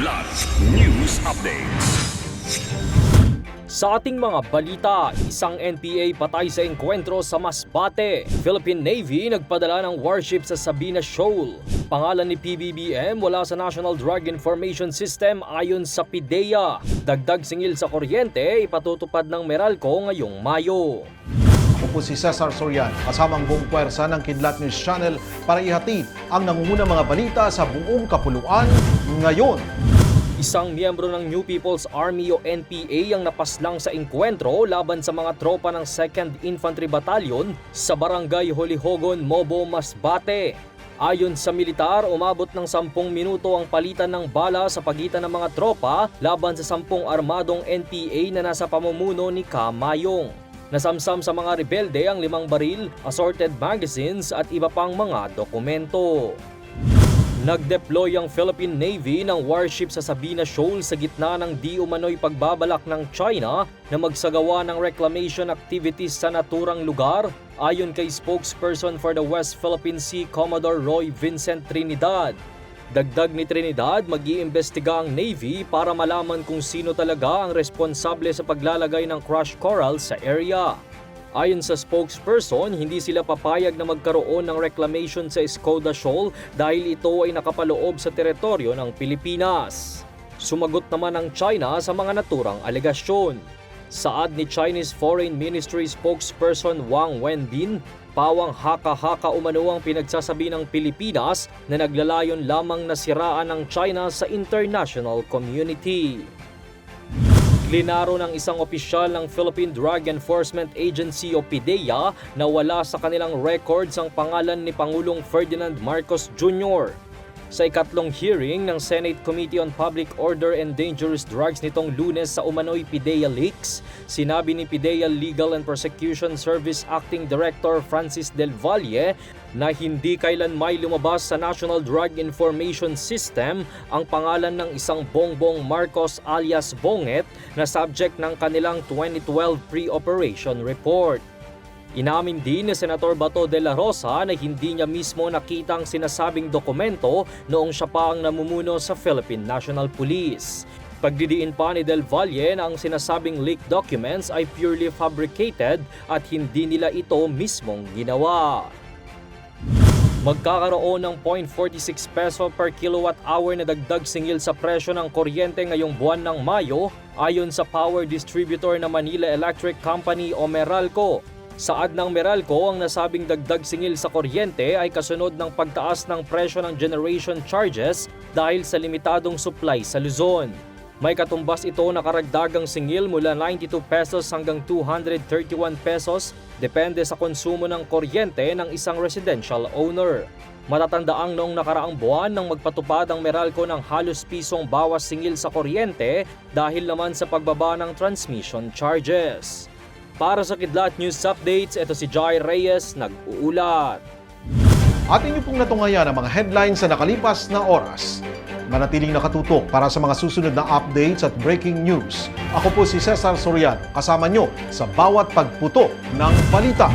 Kidlat News Updates. Sa ating mga balita, isang NPA patay sa engkwentro sa Masbate. Philippine Navy nagpadala ng warship sa Sabina Shoal. Pangalan ni PBBM wala sa National Drug Information System ayon sa PIDEA. Dagdag singil sa kuryente ipatutupad ng Meralco ngayong Mayo. Ako po si Cesar Sorian, kasamang buong puwersa ng Kidlat News Channel para ihatid ang nangungunang mga balita sa buong kapuluan ngayon. Isang miyembro ng New People's Army o NPA ang napaslang sa engkwentro laban sa mga tropa ng 2nd Infantry Battalion sa Barangay Holihogon, Mobo, Masbate. Ayon sa militar, umabot ng 10 minuto ang palitan ng bala sa pagitan ng mga tropa laban sa 10 armadong NPA na nasa pamumuno ni Kamayong. Nasamsam sa mga rebelde ang limang baril, assorted magazines at iba pang mga dokumento. Nag-deploy ang Philippine Navy ng warship sa Sabina Shoal sa gitna ng di umano'y pagbabalak ng China na magsagawa ng reclamation activities sa naturang lugar ayon kay spokesperson for the West Philippine Sea Commodore Roy Vincent Trinidad. Dagdag ni Trinidad, mag-iimbestiga ang Navy para malaman kung sino talaga ang responsable sa paglalagay ng crush coral sa area. Ayon sa spokesperson, hindi sila papayag na magkaroon ng reclamation sa Escoda Shoal dahil ito ay nakapaloob sa teritoryo ng Pilipinas. Sumagot naman ang China sa mga naturang alegasyon. Saad ni Chinese Foreign Ministry spokesperson Wang Wenbin, pawang haka-haka umano ang pinagsasabi ng Pilipinas na naglalayon lamang na siraan ng China sa international community. Klinaro ng isang opisyal ng Philippine Drug Enforcement Agency o PIDEA na wala sa kanilang records ang pangalan ni Pangulong Ferdinand Marcos Jr. Sa ikatlong hearing ng Senate Committee on Public Order and Dangerous Drugs nitong lunes sa Umano'y PIDEA Leaks, sinabi ni PIDEA Legal and Prosecution Service Acting Director Francis Del Valle na hindi kailan may lumabas sa National Drug Information System ang pangalan ng isang Bongbong Marcos alias Bonget na subject ng kanilang 2012 pre-operation report. Inamin din ni Senator Bato de la Rosa na hindi niya mismo nakita ang sinasabing dokumento noong siya pa ang namumuno sa Philippine National Police. Pagdidiin pa ni Del Valle na ang sinasabing leaked documents ay purely fabricated at hindi nila ito mismong ginawa. Magkakaroon ng 0.46 peso per kilowatt hour na dagdag singil sa presyo ng kuryente ngayong buwan ng Mayo ayon sa power distributor na Manila Electric Company o Meralco. Saad ng Meralco, ang nasabing dagdag singil sa kuryente ay kasunod ng pagtaas ng presyo ng generation charges dahil sa limitadong supply sa Luzon. May katumbas ito na karagdagang singil mula 92 pesos hanggang 231 pesos depende sa konsumo ng kuryente ng isang residential owner. Matatandaang noong nakaraang buwan nang magpatupad ang Meralco ng halos pisong bawas singil sa kuryente dahil naman sa pagbaba ng transmission charges. Para sa Kidlat News Updates, ito si Jai Reyes, nag-uulat. At inyo pong natungayan ang mga headlines sa nakalipas na oras. Manatiling nakatutok para sa mga susunod na updates at breaking news. Ako po si Cesar Soriano, kasama nyo sa bawat pagputo ng balita.